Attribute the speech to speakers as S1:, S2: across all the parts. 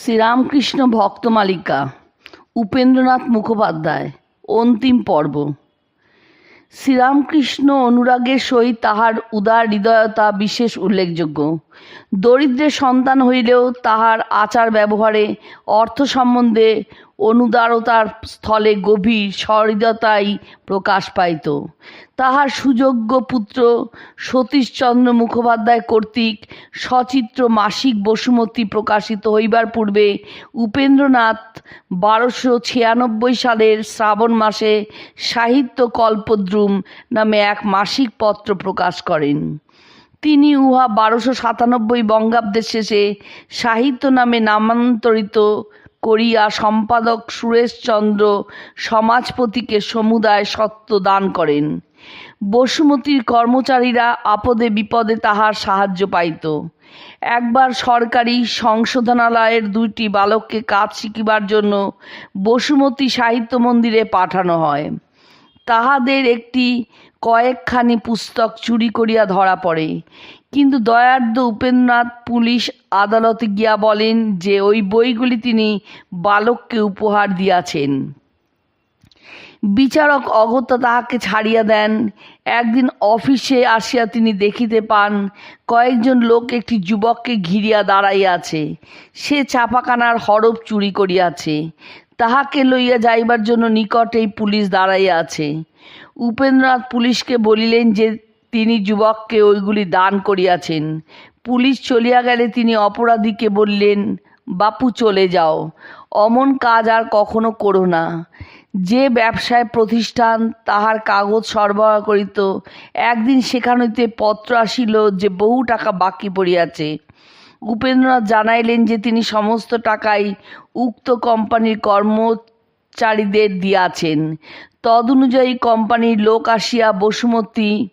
S1: শ্রীরামকৃষ্ণ ভক্তমালিকা উপেন্দ্রনাথ মুখোপাধ্যায় অন্তিম পর্ব। শ্রীরামকৃষ্ণ অনুরাগের সহিত তাহার উদার হৃদয়তা বিশেষ উল্লেখযোগ্য। দরিদ্রের সন্তান হইলেও তাহার আচার ব্যবহারে, অর্থ সম্বন্ধে অনুদারতার স্থলে গভীর সহৃদয়তাই প্রকাশ পাইত। তাহার সুযোগ্য পুত্র সতীশচন্দ্র মুখোপাধ্যায় কর্তৃক সচিত্র মাসিক বসুমতী প্রকাশিত হইবার পূর্বে উপেন্দ্রনাথ বারোশো ছিয়ানব্বই সালের শ্রাবণ মাসে সাহিত্য কল্পদ্রুম নামে এক মাসিক পত্র প্রকাশ করেন। তিনি উহা বারোশো সাতানব্বই বঙ্গাব্দের শেষে সাহিত্য নামে নামান্তরিত করিয়া সম্পাদক সুরেশচন্দ্র সমাজপতিকে সমুদায় সত্য দান করেন। বসুমতীর কর্মচারীরা আপদে বিপদে তাহার সাহায্য পাইত। একবার সরকারি সংশোধনালয়ের দুইটি বালককে কাজ শিখিবার জন্য বসুমতী সাহিত্য মন্দিরে পাঠানো হয়। তাহাদের একটি কয়েকখানি পুস্তক চুরি করিয়া ধরা পড়ে। কিন্তু দয়ার্দ উপেন্দ্রনাথ পুলিশ আদালতে গিয়া বলেন যে ওই বইগুলি তিনি বালককে উপহার দিয়াছেন। বিচারক অগত্যা তাহাকে ছাড়িয়া দেন। একদিন অফিসে আসিয়া তিনি দেখিতে পান, কয়েকজন লোক একটি যুবককে ঘিরিয়া দাঁড়াইয়াছে। সে ছাপাখানার হরফ চুরি করিয়াছে। তাহাকে লইয়া যাইবার জন্য নিকটেই পুলিশ দাঁড়াইয়া আছে। উপেন্দ্রনাথ পুলিশকে বলিলেন যে, তিনি যুবককে ওইগুলি দান করিয়াছেন। পুলিশ চলিয়া গেলে তিনি অপরাধীকে বললেন, বাপু, চলে যাও। অমন কাজ আর কখনো করো না। যে ব্যবসায় প্রতিষ্ঠান, তাহার কাগজ সরবরাহ করিত। একদিন সেখান হইতে পত্র আসিল যে বহু টাকা বাকি পড়িয়াছে। উপেন্দ্রনাথ জানাইলেন যে তিনি সমস্ত টাকাই উক্ত কোম্পানির কর্মচারীদের দিয়াছেন। তদনুযায়ী কোম্পানির লোক আসিয়া বসুমতী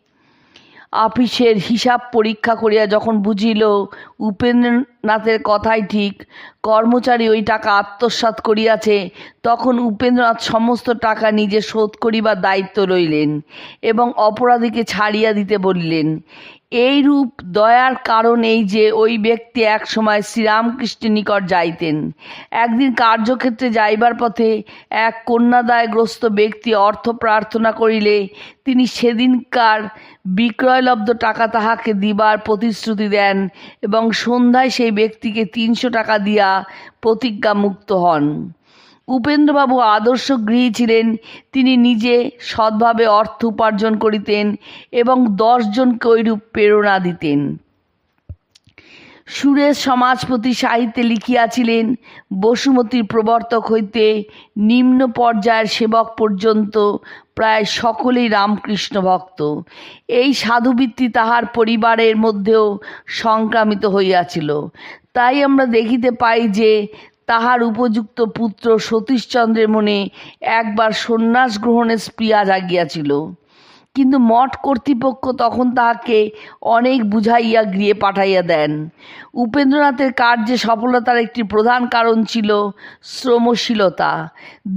S1: আপিসের হিসাব পরীক্ষা করিয়া যখন বুঝিল উপেন্দ্রনাথের কথাই ঠিক, কর্মচারী ওই টাকা আত্মসাৎ করিয়াছে, তখন উপেন্দ্রনাথ সমস্ত টাকা নিজে শোধ করিবার দায়িত্ব লইলেন এবং অপরাধীকে ছাড়িয়া দিতে বলিলেন। এইরূপ দয়ার কারণ এই যে ওই ব্যক্তি এক সময় শ্রীরামকৃষ্ণের নিকট যাইতেন। একদিন কার্যক্ষেত্রে যাইবার পথে এক কন্যাদায়গ্রস্ত ব্যক্তি অর্থ প্রার্থনা করিলে তিনি সেদিনকার বিক্রয়লব্ধ টাকা তাহাকে দিবার প্রতিশ্রুতি দেন এবং সন্ধ্যায় সেই ব্যক্তিকে তিনশো টাকা দিয়া প্রতিজ্ঞামুক্ত হন। উপেন্দ্রবাবু আদর্শ গৃহী ছিলেন। তিনি নিজে সৎভাবে অর্থ উপার্জন করিতেন এবং দশজনকে ওইরূপ প্রেরণা দিতেন। সুরেশ সমাজপতি সাহিত্যে লিখিয়াছিলেন, বসুমতীর প্রবর্তক হইতে নিম্ন পর্যায়ের সেবক পর্যন্ত প্রায় সকলেই রামকৃষ্ণ ভক্ত। এই সাধুবৃত্তি তাহার পরিবারের মধ্যেও সংক্রামিত হইয়াছিল। তাই আমরা দেখিতে পাই যে তাহার উপযুক্ত পুত্র সতীশচন্দ্রের মনে একবার সন্ন্যাস গ্রহণের স্পৃহা জাগিয়াছিল। কিন্তু মঠ কর্তৃপক্ষ তখন তাহাকে অনেক বুঝাইয়া গৃহে পাঠাইয়া দেন। উপেন্দ্রনাথের কার্যে সফলতার একটি প্রধান কারণ ছিল শ্রমশীলতা।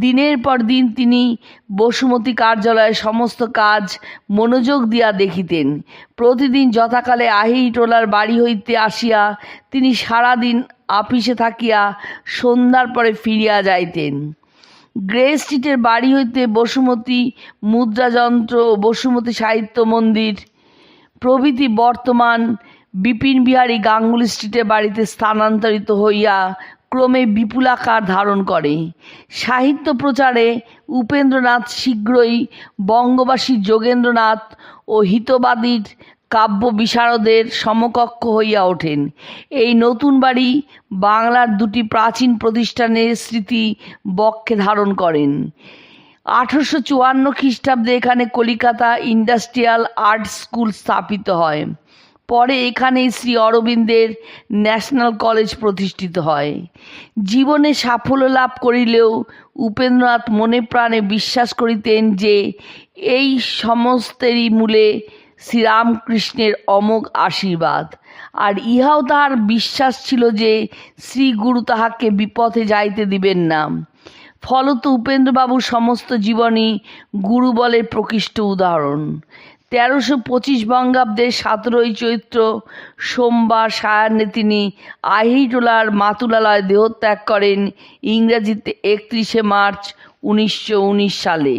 S1: দিনের পর দিন তিনি বসুমতী কার্যালয়ে সমস্ত কাজ মনোযোগ দিয়া দেখিতেন। প্রতিদিন যথাকালে আহিটোলার বাড়ি হইতে আসিয়া তিনি সারাদিন আপিসে থাকিয়া সন্ধ্যার পরে ফিরিয়া যাইতেন। গ্রে স্ট্রিটের বাড়ি হইতে বসুমতী মুদ্রাযন্ত্র বসুমতী সাহিত্য মন্দির। প্রভৃতি বর্তমান বিপিন বিহারী গাঙ্গুলি স্ট্রিটের বাড়িতে স্থানান্তরিত হইয়া ক্রমে বিপুলাকার ধারণ করে। সাহিত্য প্রচারে উপেন্দ্রনাথ শীঘ্রই বঙ্গবাসী যোগেন্দ্রনাথ ও হিতবাদীর কাব্য বিশারদের সমকক্ষ হইয়া ওঠেন। এই নতুন বাড়ি বাংলার দুটি প্রাচীন প্রতিষ্ঠানের স্মৃতি বক্ষে ধারণ করেন। আঠারোশো চুয়ান্ন খ্রিস্টাব্দে এখানে কলিকাতা ইন্ডাস্ট্রিয়াল আর্ট স্কুল স্থাপিত হয়। পরে এখানেই শ্রী অরবিন্দের ন্যাশনাল কলেজ প্রতিষ্ঠিত হয়। জীবনে সাফল্য লাভ করিলেও উপেন্দ্রনাথ মনে প্রাণে বিশ্বাস করিতেন যে এই সমস্তেরই মূলে শ্রীরামকৃষ্ণের অমোঘ আশীর্বাদ। আর ইহাও তাহার বিশ্বাস ছিল যে শ্রী গুরু তাহাকে বিপথে যাইতে দিবেন না। ফলত উপেন্দ্রবাবুর সমস্ত জীবনই গুরু গুরুবলের প্রকৃষ্ট উদাহরণ। তেরোশো পঁচিশ বঙ্গাব্দের সতেরোই চৈত্র সোমবার সায়াহ্নে তিনি আহিটোলার মাতুলালয় দেহত্যাগ করেন ইংরাজিতে একত্রিশে মার্চ উনিশশো উনিশ সালে।